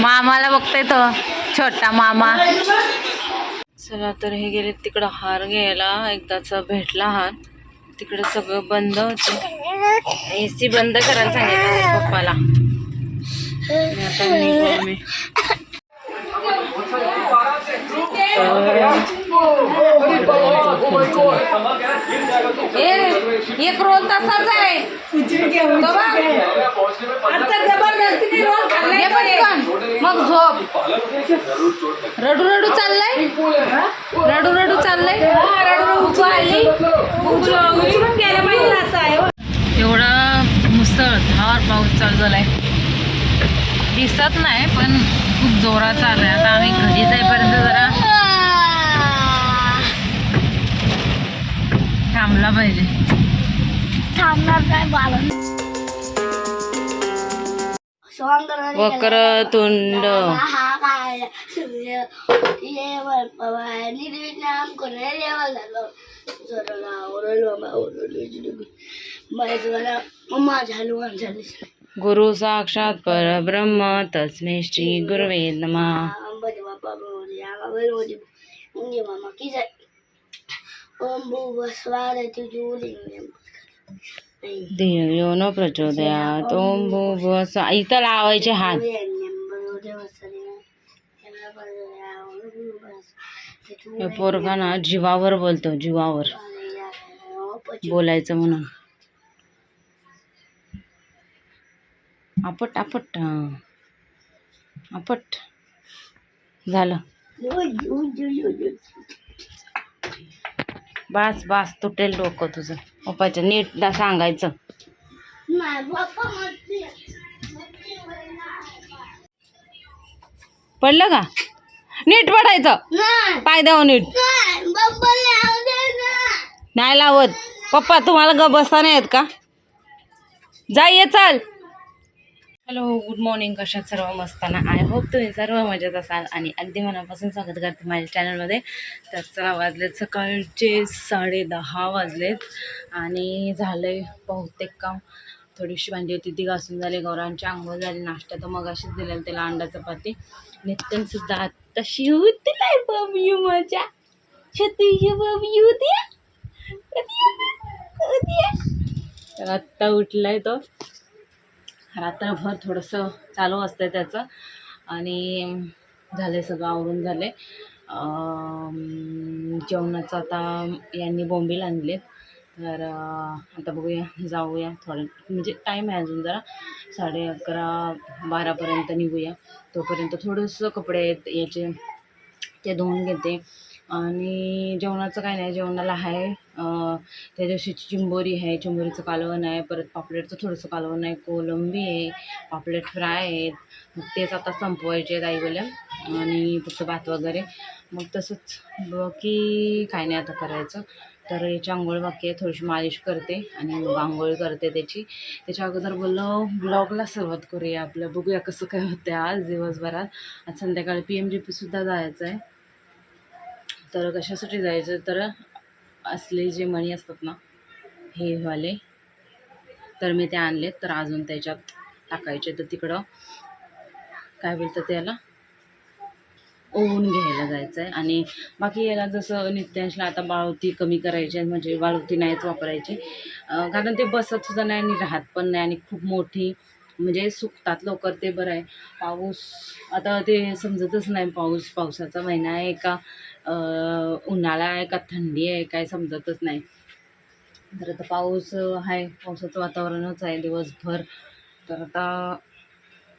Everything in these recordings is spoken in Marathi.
मामाला बघतोय तो छोटा मामा. चला तर हे गेले तिकडं हार घ्यायला. एकदाचा भेटला हार. तिकडं सगळं बंद होतं. ए सी बंद करायला सांगितलं पप्पाला. आता निघू आम्ही एक रोल तसाच आहे. मग झोप. रडू रडू चाललंय? रडू रडू चाललंय? आहे एवढा मुसळधार पाऊस चालू झालाय. दिसत नाही पण खूप जोरात चाललाय आता आम्ही घरी जाईपर्यंत जरा थांबला पाहिजे. थांबणार काय बालन वक्रतुंड. हा काय? सूर्य ये वर पवाय निर्विज्ञान कोणे रेवा झालं जरा ओरल बाबा ओरल माझ्या मम्मा झालू झाली. गुरु साक्षात परब्रह्म तस्मै श्री गुरुवे नमः. या बोलू मुंगे मामा धियो न प्रचोदयात ओम भूर्भुवः स्वः. इथं लावायचे हात हे पोरगा ना जीवावर बोलतो जीवावर बोलायचं म्हणून आपट आपट. आपट झालं बास बास तुटेल डोकं तुझं. पप्पाच्या नीट दा सांगायचं. पडलं का? नीट पडायचं. पाय द्यावं नीट. नाही लावत. पप्पा तुम्हाला ग बसता नाही येत का? जा ये चाल. हॅलो गुड मॉर्निंग कशात सर्व मस्ताना आय होप तुम्ही सर्व मजेत असाल आणि अगदी मनापासून स्वागत करते माझ्या चॅनलमध्ये तर चला वाजलेत सकाळचे साडे दहा वाजलेत आणि झालं आहे बहुतेक काम. थोडीशी भांडी होती ती घासून झाली. गौरांची आंघोळ झाली. नाश्ता तर मग अशीच दिलेलं त्याला अंडा चपाती. नित्यन सुद्धा आत्ताशी होती नाही बाबी माझ्या छत्री बाबी होती तर आत्ता उठलाय तो. रात्रभर थोडंसं चालू असतं त्याचं. आणि झाले सगळं आवरून झाले जेवणाचं आता यांनी बोंबील आणले तर आता बघूया जाऊया थोडं. म्हणजे टाईम आहे अजून जरा. साडे अकरा बारापर्यंत निघूया. तोपर्यंत थोडंसं कपडे आहेत याचे ते धुवून घेते. आणि जेवणाचं काय नाही जेवणाला आहे. त्या दिवशीची चिंबोरी आहे चिंबोरीचं कालवण आहे परत पापलेटचं थोडंसं कालवण आहे कोलंबी आहे पापलेट फ्राय आहेत. मग तेच आता संपवायचे आहेत आई बोल्या आणि फक्त भात वगैरे. मग तसंच बाकी काय नाही आता करायचं. तर याची आंघोळ बाकी आहे थोडीशी मालिश करते आणि मग आंघोळ करते त्याची. त्याच्या अगोदर बोललो ब्लॉगला सुरुवात करूया आपलं. बघूया कसं काय होतं आज दिवसभरात. आज संध्याकाळी पी एम जी पीसुद्धा जायचं आहे तर कशासाठी जायचं? तर असले जे मणी असतात ना हे वाले तर मी ते आणलेत तर अजून त्याच्यात टाकायचे. तर तिकडं काय बोलतात त्याला? ओवून घ्यायला जायचं आहे आणि बाकी याला जसं नित्यांशला आता बाळवती कमी करायची आहे म्हणजे बाळवती नाहीच वापरायची. कारण ते बसतसुद्धा नाही आणि राहत पण नाही आणि खूप मोठी म्हणजे सुकतात लवकर ते बरं आहे. पाऊस आता ते समजतच नाही पाऊस पावसाचा महिना आहे का? उन्हाळा आहे का थंडी आहे काय समजतच नाही. तर आता पाऊस आहे पावसाचं वातावरणच आहे दिवसभर. तर आता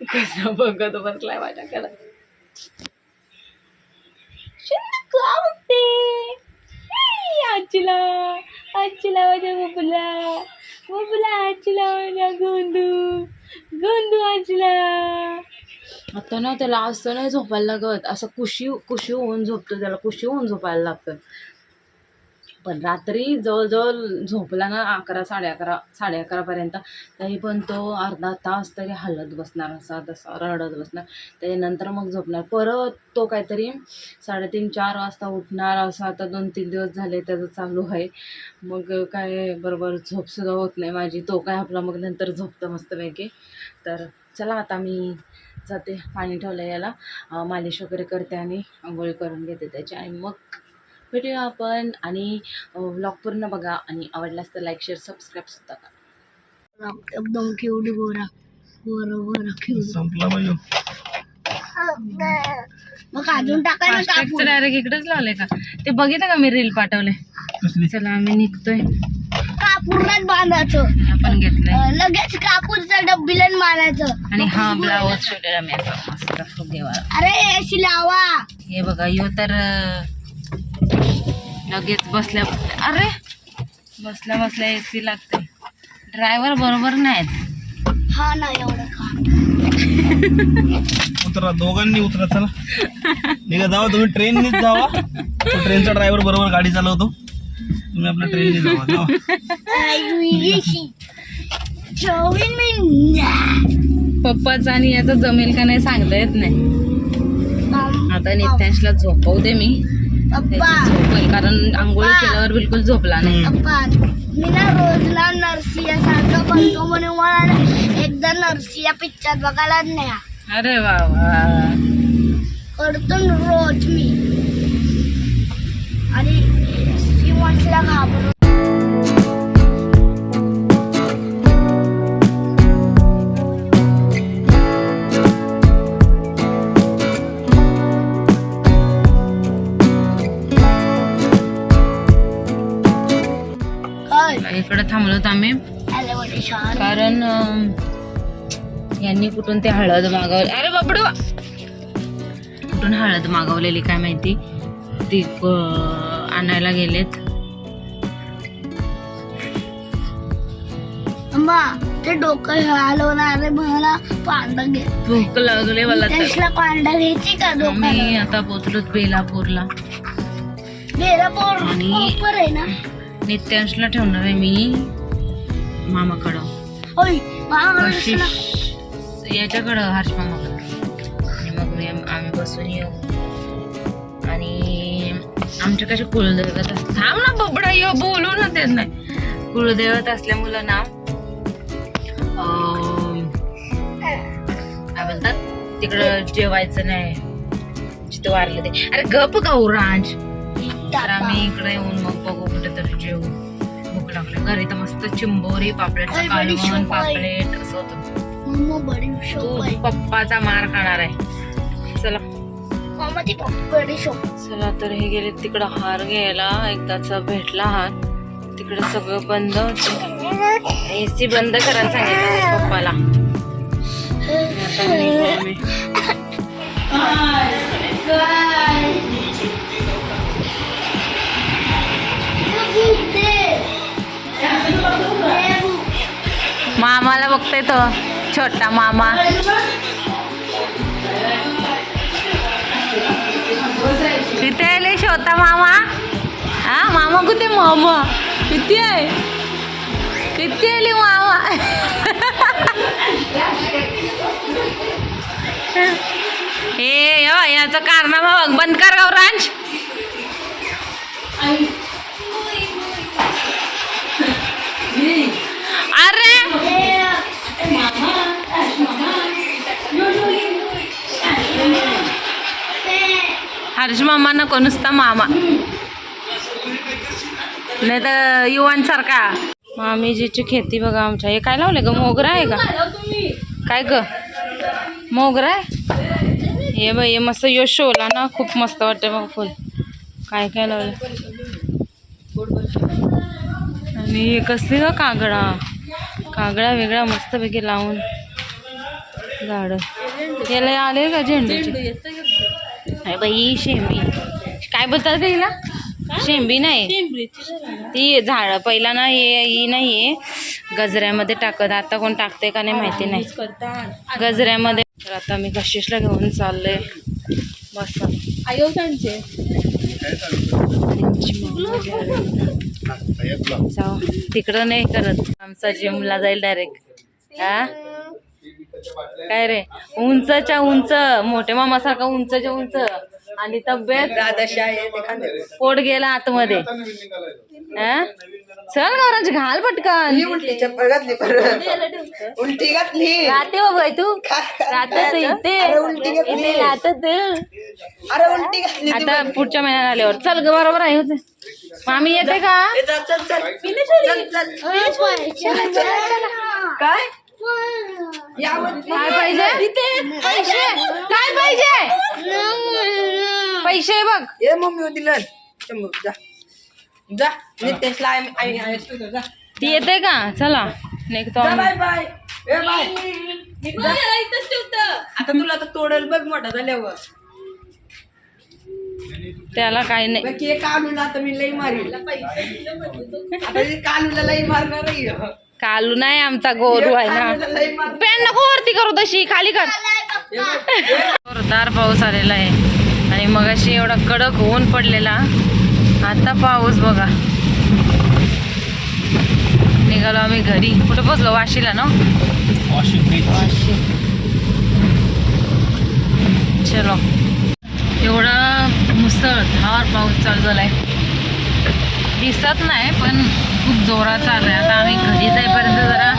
कसं बघत बसलाय माझ्याकडं. आजीला आजीला माझ्या बबुला बबुला आजीला माझ्या गोंदू गोंदू आजीला आता ना त्याला असं नाही झोपायला लागत असं कुशी कुशी होऊन झोपतो त्याला कुशी होऊन झोपायला लागतं पण रात्री जवळजवळ झोपला ना अकरा साडे अकरा साडे अकरापर्यंत तरी पण तो अर्धा तास तरी हलत बसणार असा तसा रडत बसणार. त्याच्यानंतर मग झोपणार. परत तो काहीतरी साडेतीन चार वाजता उठणार असं आता दोन तीन दिवस झाले त्याचं चालू आहे. मग काय बरोबर झोपसुद्धा होत नाही माझी. तो काय आपला मग नंतर झोपतं मस्तपैकी. तर चला आता मी जाते पाणी ठेवलं याला. मालिश वगैरे करते आणि आंघोळी करून घेते त्याची. आणि मग भेटूया आपण आणि व्लॉग पूर्ण बघा आणि आवडल्यास तर लाईक शेअर सबस्क्राईब सुद्धा करा. एकदम क्यूट गोरा गोरा गोरा क्यूट संपला मग अजून टाका ना कापूर डायरेक्ट इकडेच लावले का? ते बघितलं का मी रील पाठवले चला आम्ही निघतोय. कापूरलाच बांधायचं. आपण घेतलंय. अं, लगेच कापूरचा डब्बीला मारायचं आणि हा ब्लाऊज शिवलेला मी असा मस्त फुगेवाला अरे एसी लावा हे बघा यो तर लगेच बसल्या बसल्या अरे! बसल्या बसल्या ए सी लागते. ड्रायव्हर बरोबर नाहीत. हा ना एवढं उतरा दोघांनी उतरा चला. निघा जावा तुम्ही ट्रेननीच जावा. तो ट्रेनचा ड्रायव्हर बरोबर गाडी चालवतो. तुम्ही आपल्या ट्रेननी जावा जावा. पप्पाचं आणि याचं जमेल का नाही सांगता येत नाही. आता नित्यांशला झोपवते मी. झोपेल कारण आंघोळ केल्यावर बिलकुल झोपला नाही. मी ना रोजला नरसिया सारखं बनतो म्हणून मला एकदा नरसिया पिक्चर बघायलाच नाही हा. अरे वा वा. करतो रोज मी. आणि श्रीमंतला घाबरून इकडे थांबलो होतो आम्ही. कारण यांनी कुठून ते हळद मागवली अरे बापडू! कुठून हळद मागवलेली काय माहिती? ती आणायला गेलेत. अम्मा ते डोकं हलवणारे मला पांडा घे भूक लागले मला त्याला पांडा घ्यायची का डोकं आता पोचलो बेलापूरला. मेरा पोर आणि- प्रॉपर आहे ना? नित्यांशला ठेवणार आहे मी मामाकडं. याच्याकडं हर्ष मामाकडं. आणि मग मी आम्ही बसून येऊ. आणि आमच्या कशा कुलदैवत असत थांब ना बबडा ये बोलू ना देत नाही. कुलदैवत असल्यामुळं ना काय बोलतात? तिकडं जेवायचं नाही. जिथं वारलं ते. अरे गप गौरांज तर आम्ही इकडे येऊन मग बघू कुठेतरी जेवू भूक लागली. घरी तर मस्त चिंबोरी पापलेटचं अरे, कालवण. पापलेट असं होतं. तू पप्पाचा मार खाणार आहे. चला. चला तर हे गेले तिकडं हार घ्यायला. एकदाचा भेटला हार. तिकडं सगळं बंद ए सी बंद करायला सांगितलं पप्पाला. आता मामाला बघतोय तो छोटा मामा. किती आले छोटा मामा. हा मामा कुठे? मामा. किती आहे? किती आली मामा? हे याचं कारनामा बघ. बंद कर गौरांश अरे! हर्ष मामा नको नुसता मामा. नाही तर युवांसारखा. मामीजीची खेती बघा आमच्या. हे काय लावले ग? मोगरा आहे का? काय ग? मोगरा आहे? हे बाई हे मस्त यो शोला ना. खूप मस्त वाटते बघ फुल. काय काय लावलं आणि कसली ग कागडा? कागडा वेगळा मस्तपैकी लावून झाडं. याला आले का झेंडू अरे बाई शेंबी. काय बोलतात ते हिला शेंबी नाही. ती झाड पहिला ना हे ही नाही आहे गजऱ्यामध्ये टाकत आता कोण टाकते का नाही माहिती नाही. गजऱ्यामध्ये. तर आता मी कशिशला घेऊन चालले बस जाऊ. तिकडं नाही करत. आमचा जिमला जाईल डायरेक्ट हा? काय रे? उंचच्या उंच मोठ्या मामासारखा उंचच्या उंच. आणि तब्येत? पोट गेला आतमध्ये. हा? चल गौरांची घाल पटकन. उलटी चप्पल घातली उलटी घातली. राहते बाबा तू. राहत इथे. इथे राहत अरे उलटी घातली आता पुढच्या महिन्यात आल्यावर. चल ग बरोबर आहे होते. मामी येते का? काय? काय पाहिजे? पैसे. काय पाहिजे? पैसे बघ. ये मम्मी दिलं. शंभर जा. जा नितेशला आम्ही आम्ही- आम्ही ठेवतो, जा. ती येते का? चला. निघतो जा, आम्ही. बाय. बाय ए बाय आता तुला आता तोडल बघ मोठा झाल्यावर. त्याला काही नाही. बाकी हे कालूला आता मी लई मारील आता हे कालूला लई मारणार आहे. कालू नाही आमचा गोरू आहे ना. पॅन नको वरती करू तशी खाली कर. जोरदार पाऊस आलेला आहे. आणि मग अशी एवढा कडक ऊन पडलेला. आता पाऊस बघा. निघालो आम्ही घरी. कुठे पोचलो वाशीला ना? वाशी. चलो. एवढा मुसळधार पाऊस चालू झालाय. दिसत नाही पण खूप जोरात चालू आहे. आता आम्ही घरी जाईपर्यंत जरा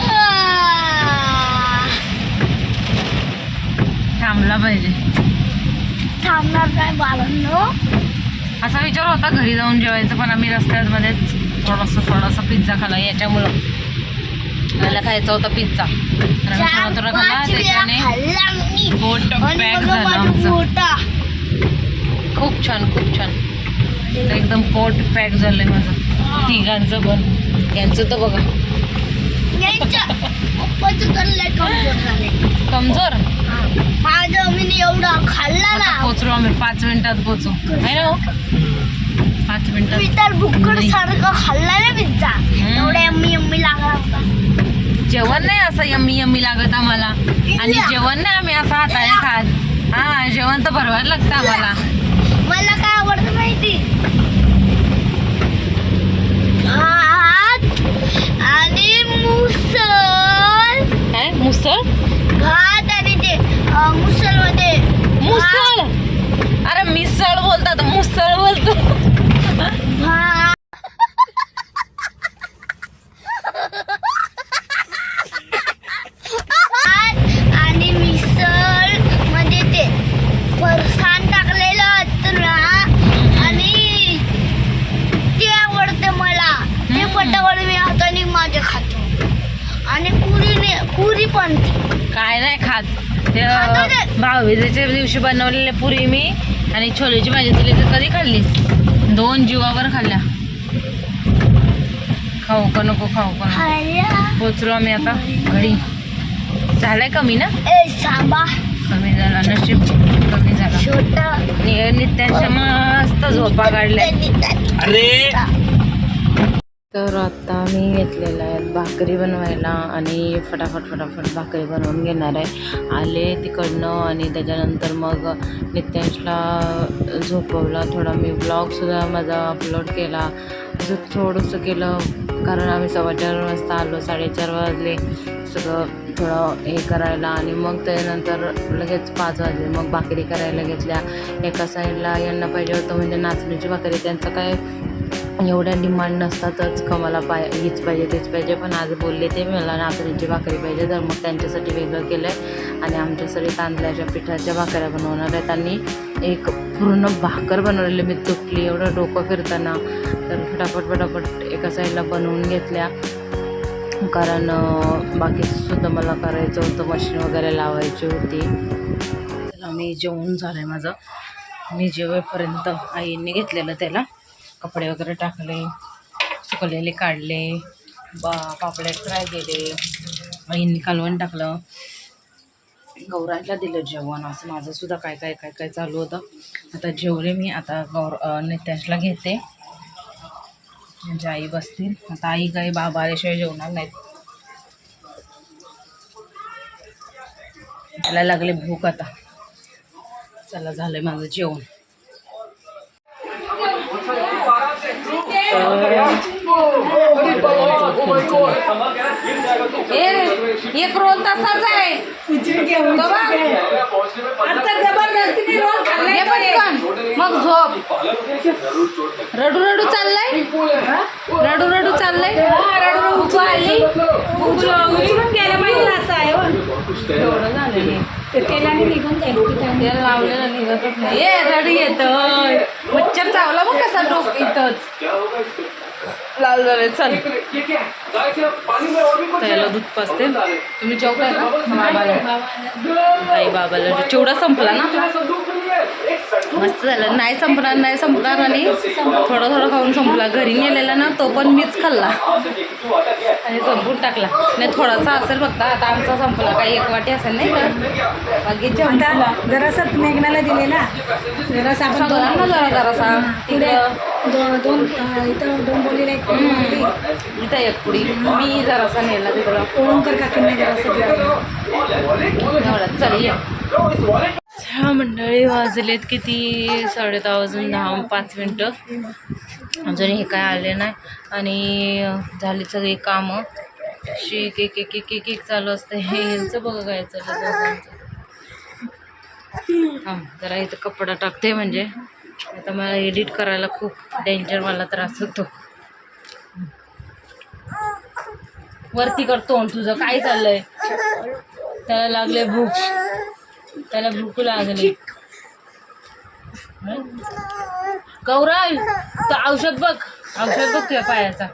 थांबला पाहिजे. थांबणार काय बाळांनो. असा विचार होता घरी जाऊन जेवायचं पण आम्ही रस्त्यामध्येच थोडंसं थोडासा पिझ्झा खाला याच्यामुळं मला खायचा होता पिझ्झा थोडा थोडा खाल्ला त्याच्याने पोट पॅक झालं आमचं. खूप छान खूप छान. तर एकदम पोट पॅक झालंय माझं. तिघांचं पण. यांचं तर बघा. तर कमजोर मी एवढा खाल्ला ना. पोचलो आम्ही. पाच मिनिटात पोचू. आहे ना हो? पाच मी मिनिटात तर बुक्कड सारखं खाल्ला ना पिझ्झा. एवढा यम्मी यम्मी लागला होता. जेवण नाही असं यम्मी यम्मी लागत आम्हाला. आणि जेवण नाही आम्ही असं हाताने खात. हा जेवण तर भरवायला लागतं आम्हाला. मला काय आवडतं माहिती भात आणि मुसल काय मुसळ भात आणि ते मुसलमध्ये मुसळ अरे मिसळ बोलतात मुसळ बोलतो भात भात आणि मिसळमध्ये ते फरसाण टाकलेलं असतं ना आणि ते आवडतं मला ते हम्म. पटापट मी हाताने माझे खातो आणि पुरीने पुरी पण. काय नाही खात. ते. भाऊबीजेच्या दिवशी बनवलेले पुरी मी आणि छोलेची भाजी दिली तर कधी खाल्लीस दोन जीवावर खाल्ल्या. खाऊ का नको खाऊ का नको. पोचलो आम्ही आता घरी. झालंय कमी ना? ए सांबा. कमी झाला नशीब कमी झाला. नित्यांच्या मस्त झोपा काढल्या. अरे! तर आता मी घेतलेलं आहे भाकरी बनवायला आणि फटाफट फटाफट भाकरी बनवून घेणार आहे. आले तिकडनं आणि त्याच्यानंतर मग नित्यांशला झोपवला. थोडा मी ब्लॉगसुद्धा माझा अपलोड केला. असं थोडंसं केलं कारण आम्ही सव्वा चार वाजता आलो साडेचार वाजले. सगळं थोडं हे करायला आणि मग त्यानंतर लगेच पाच वाजले. मग भाकरी करायला घेतल्या. एका साईडला यांना पाहिजे होतं म्हणजे नाचणीची भाकरी. त्यांचं काय एवढ्या डिमांड नसतातच का मला पाय हीच पाहिजे तेच पाहिजे. पण आज बोलले ते मला नाचणीची भाकरी पाहिजे तर मग त्यांच्यासाठी वेगळं केलं आहे आणि आमच्यासाठी तांदळाच्या पिठाच्या भाकऱ्या बनवणार आहेत. आणि एक पूर्ण भाकर बनवलेली मी तुटली एवढं डोकं फिरताना. तर फटाफट फटाफट एका साईडला बनवून घेतल्या. कारण बाकीसुद्धा मला करायचं होतं मशीन वगैरे लावायची होती. त्याला मी जेवण झालं आहे माझं. मी जेवेपर्यंत आईने घेतलेलं त्याला. कपडे वगैरे टाकले सुकलेले काढले बा पापलेट फ्राय केले आईंनी कालवण टाकलं. गौरांना दिलं जेवण असं माझं सुद्धा काय काय काय काय चालू होतं. आता जेवले मी आता गौर नित्याशला घेते. म्हणजे आई बसतील. आता आई काही बाबा आल्याशिवाय जेवणार नाहीत. त्याला लागले भूक आता. चला झालं माझं जेवण. एक रोल तसाच आहे. मग झोप. रडू रडू चाललाय? रडू रडू चाललाय? रडू रडू आली. उचलून गेलं पाहिजे असं आहे हो. एवढं झालं तेल लावलेलं निघतच नाही. ये रडी येतं मच्छर चावला मग कसा डोक इथंच. लाल झाले चल. त्याला दूध पाजते तुम्ही जेवताय का बाबाला आई बाबाला. चिवडा संपला ना? मस्त झालं. नाही संपणार नाही संपणार आणि थोडं थोडं खाऊन संपला. घरी नेलेला ना तो पण मीच खाल्ला. आणि संपून टाकला. नाही थोडासा असेल फक्त. आता आमचा संपला. काही एक वाटी असेल नाही का? बाकी जरासा मेघनाला दिले ना जरासा आपण सगळ्यांना जरा जरासा. दोन अं, इथं डोंबोलीला एक पोळी. इथं एक पुडी मी जरासा नेला तिकडं. ओळंकर काकींना जरासा दिला. एवढं. चल ये. हा मंडळी वाजलेत किती? साडे दहा वाजून दहा पाच मिनटं. अजून हे काय आले नाही. आणि झाली सगळी कामं. शेक एक एक एक एक एक चालू असतं. हे यांचं बघा काय चाललं दोघांचं. थांब जरा इथं कपडा टाकते म्हणजे. आता मला एडिट करायला खूप डेंजर मला त्रास होतो. वरती करतो तुझं. काय चाललंय? त्याला लागले भूक. त्याला भूक लागली. गौरव तर औषध बघ. औषध बघ तुझ्या पायाचा.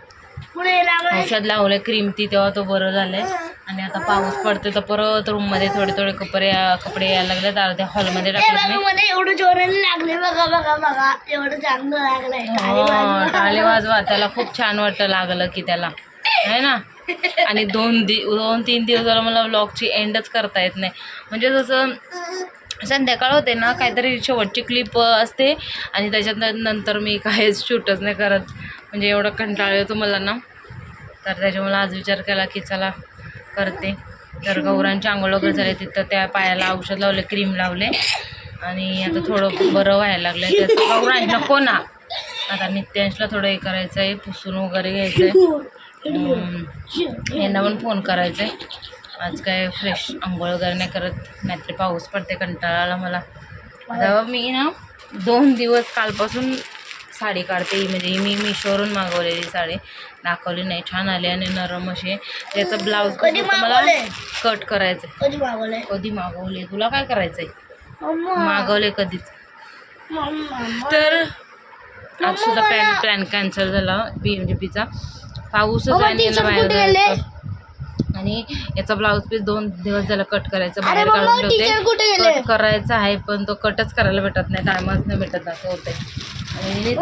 औषध लावलंय क्रीम ती तेव्हा तो बरं झालंय. आणि आता पाऊस पडते तर परत रूममध्ये थोडे थोडे कपडे कपडे यायला लागले तर अर्ध्या हॉलमध्ये टाकले एवढं जोराने लागले बघा बघा बघा. एवढं चांगलं लागलंय. हा, टाळे वाजवा. त्याला खूप छान वाटतं लागलं की त्याला. आहे ना? आणि दोन दि दोन तीन दिवस झालं मला व्लॉगची एंडच करता येत नाही. म्हणजे जसं संध्याकाळ होते ना काहीतरी शेवटची क्लिप असते. आणि त्याच्यात नंतर मी काहीच शूटच नाही करत. म्हणजे एवढं कंटाळ येतो मला ना. तर त्याच्यामुळे आज विचार केला की चला करते. तर गौरांची आंघोळ वगैरे झाले तिथं त्या पायाला औषध लावले क्रीम लावले. आणि आता थोडं बरं व्हायला लागलं आहे त्याचं गौरांश नको ना आता नित्यांशला थोडं हे करायचं आहे पुसून वगैरे घ्यायचं आहे यांना पण फोन करायचा आहे आज काय फ्रेश आंघोळ वगैरे नाही करत. नाहीतरी पाऊस पडते कंटाळा आला मला. आता मी ना दोन दिवस कालपासून साडी काढते. म्हणजे मी मिशोवरून मागवलेली साडी. दाखवली नाही. छान आली आणि नरम आहे. त्याचा ब्लाऊज कधी मला? कट करायचं आहे. कधी मागवलंय? कधी मागवले तुला काय करायचं आहे मम्मा मागवले कधीच तर आज सुद्धा प्लॅन प्लॅन कॅन्सल झाला. पी एम डी पीचा पाऊसच आणि याला teacher बाहेर कुठे गेले? जायचं. आणि याचा ब्लाऊज पीस दोन दिवस झाला कट करायचा बाहेर काढून ठेवते? कट करायचा आहे पण तो कटच करायला भेटत नाही टायमच नाही भेटत असं होतंय. आणि?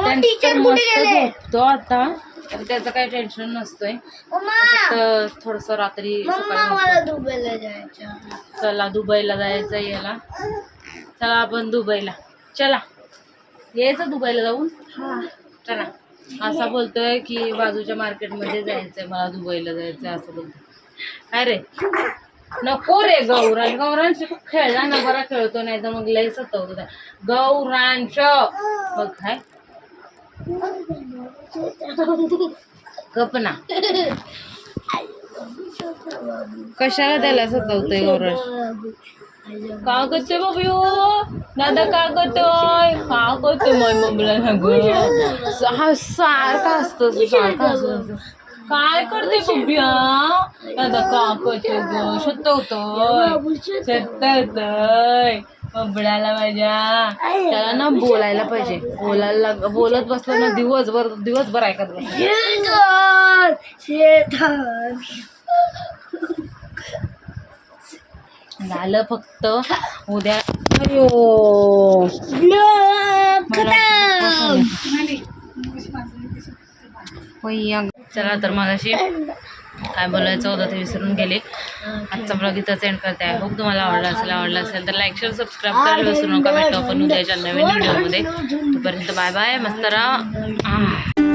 झोपतो आता तर त्याचं काही टेन्शन नसतंय. फक्त थोडंसं रात्री दुबईला जायचं. चला दुबईला जायचं याला. चला आपण दुबईला. चला. यायचं दुबईला जाऊन? चला. असा बोलतोय की बाजूच्या मार्केटमध्ये जायचंय मला दुबईला जायचंय असं बोलतोय. अरे. नको रे गौरांश. गौरांश खूप खेळला ना बरा खेळतो नाही तर मग लय सतवतो त्या. गौरांश. बघ काय कपना कशाला त्याला सतवतोय गौरांश? का करतोय बाबू दादा का करतोय का करतोय माय मम्मीला सांग हा सारखा असतो सारखा असतो. काय करते बब्या दादा का करतोय ग सतवतोय सतवतोय बबड्याला माझ्या त्याला ना बोलायला पाहिजे. बोलायला बोलत बसलं ना दिवसभर दिवसभर ऐकत बस झालं फक्त उद्या अयो. चला तर मगाशी काय बोलायचं होतं ते विसरून गेले. आजचा ब्लॉग इथंच एंड करते. आय होप तुम्हाला आवडला असेल आवडला असेल तर लाईक शेअर सबस्क्राईब करायला विसरू नका. भेटू आपण उद्याच्या नवीन व्हिडिओमध्ये तोपर्यंत बाय बाय मस्त राहा. आह.